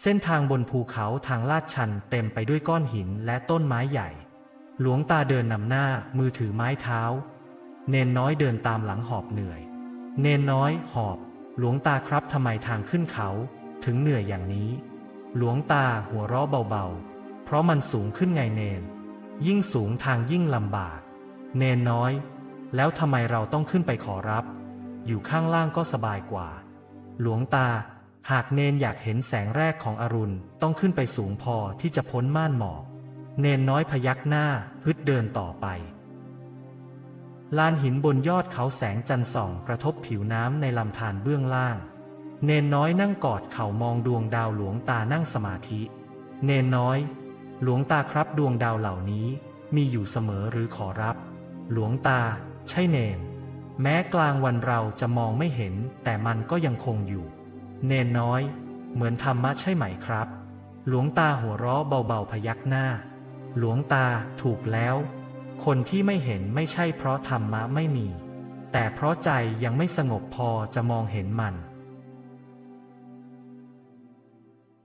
เส้นทางบนภูเขาทางลาดชันเต็มไปด้วยก้อนหินและต้นไม้ใหญ่ หลวงตาเดินนำหน้ามือถือไม้เท้า เนนน้อยเดินตามหลังหอบเหนื่อย เนนน้อยหอบ หลวงตาครับทำไมทางขึ้นเขา ถึงเหนื่อยอย่างนี้ หลวงตาหัวเราะเบาๆ เพราะมันสูงขึ้นไงเนน ยิ่งสูงทางยิ่งลำบาก เนนน้อย แล้วทำไมเราต้องขึ้นไปขอรับ อยู่ข้างล่างก็สบายกว่า หลวงตา หากเนนอยากเห็นแสงแรกของอรุณ ต้องขึ้นไปสูงพอที่จะพ้นม่านหมอก เนนน้อยพยักหน้าฮึดเดินต่อไป ลานหินบนยอดเขาแสงจันทร์ส่อง กระทบผิวน้ำในลำธารเบื้องล่าง เนนน้อยนั่งกอดเข่ามองดวงดาวหลวงตานั่งสมาธิ เนนน้อย หลวงตาครับดวงดาวเหล่านี้ มีอยู่เสมอหรือขอรับ หลวงตา ใช่เนน แม้กลางวันเราจะมองไม่เห็น แต่มันก็ยังคงอยู่ เนนน้อย เหมือนธรรมะใช่ไหมครับ หลวงตาหัวเราะเบาๆพยักหน้า หลวงตาถูกแล้ว คนที่ไม่เห็นไม่ใช่เพราะธรรมะไม่มี แต่เพราะใจยังไม่สงบพอจะมองเห็นมัน